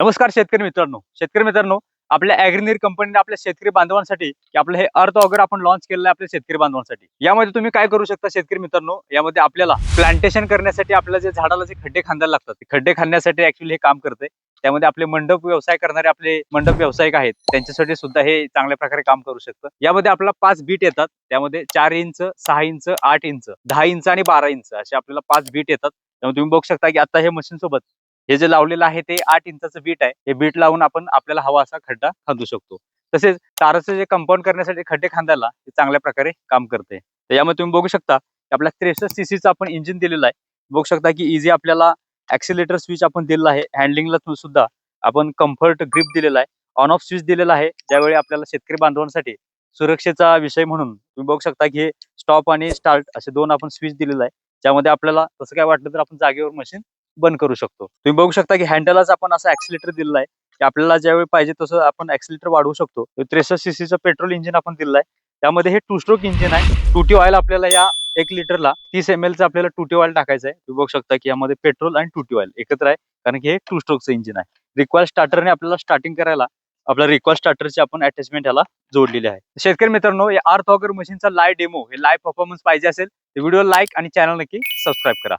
नमस्कार शेतकरी मित्रांनो. शेतकरी मित्रांनो आपल्या अॅग्रिनीर कंपनीने आपल्या शेतकरी बांधवांसाठी आपलं हे अर्थ वगैरे आपण लॉन्च केलेलं आहे आपल्या शेतकरी बांधवांसाठी. यामध्ये तुम्ही काय करू शकता शेतकरी मित्रांनो? यामध्ये आपल्याला प्लांटेशन करण्यासाठी आपल्या जे झाडाला जे खड्डे खांदायला लागतात खड्डे खांदण्यासाठी ऍक्च्युली हे काम करते त्यामध्ये आपले मंडप व्यवसाय करणारे आपले मंडप व्यावसायिक आहेत त्यांच्यासाठी सुद्धा हे चांगल्या प्रकारे काम करू शकतं. यामध्ये आपल्याला पाच बीट येतात. त्यामध्ये चार इंच सहा इंच आठ इंच दहा इंच आणि बारा इंच असे आपल्याला पाच बीट येतात. त्यामुळे तुम्ही बघू शकता की आता हे मशीन सोबत हे जे लावलेलं आहे ते आठ इंचाचं बीट आहे. हे बीट लावून आपण आपल्याला हवा असा खड्डा खांदू शकतो. तसेच ताराचं जे कंपाऊंड करण्यासाठी खड्डे खांदायला ते चांगल्या प्रकारे काम करते. तर यामध्ये तुम्ही बघू शकता की आपल्या त्रेसष्ट सीसीचं आपण इंजिन दिलेलं आहे. बघू शकता की इझी आपल्याला ऍक्सिलेटर स्विच आपण दिलेला आहे. हँडलिंगला सुद्धा आपण कम्फर्ट ग्रिप दिलेला आहे. ऑन ऑफ स्विच दिलेला आहे. ज्यावेळी आपल्याला शेतकरी बांधवांसाठी सुरक्षेचा विषय म्हणून तुम्ही बघू शकता की हे स्टॉप आणि स्टार्ट असे दोन आपण स्विच दिलेला आहे. ज्यामध्ये आपल्याला तसं काय वाटलं तर आपण जागेवर मशीन बंद करू शकतो. तुम्ही बघू शकता की हँडलच आपण असं ऍक्सिलेटर दिलेला आहे. की आपल्याला ज्यावेळी पाहिजे तसं आपण ऍक्सिलेटर वाढवू शकतो. त्रेसष्ट सीसीचं पेट्रोल इंजिन आपण दिलेलं आहे. त्यामध्ये हे टू स्ट्रोक इंजिन आहे टूटी ऑइल आपल्याला या एक लिटरला तीस एम एलचं आपल्याला टूटी ऑइल टाकायचं आहे. तुम्ही बघू शकता की यामध्ये पेट्रोल आणि टूटी ऑइल एकत्र आहे. कारण की हे टू स्ट्रोकचं इंजिन आहे. रिक्वायर स्टार्टरने आपल्याला स्टार्टिंग करायला आपल्या रिक्वायर स्टार्टरची आपण अटॅचमेंट याला जोडलेली आहे. शेतकरी मित्रांनो या आर्थ ऑगर मशीनचा लाईव्ह डेमो हे लाईव्ह परफॉर्मन्स पाहिजे असेल तर व्हिडिओ लाईक आणि चॅनल नक्की सबस्क्राईब करा.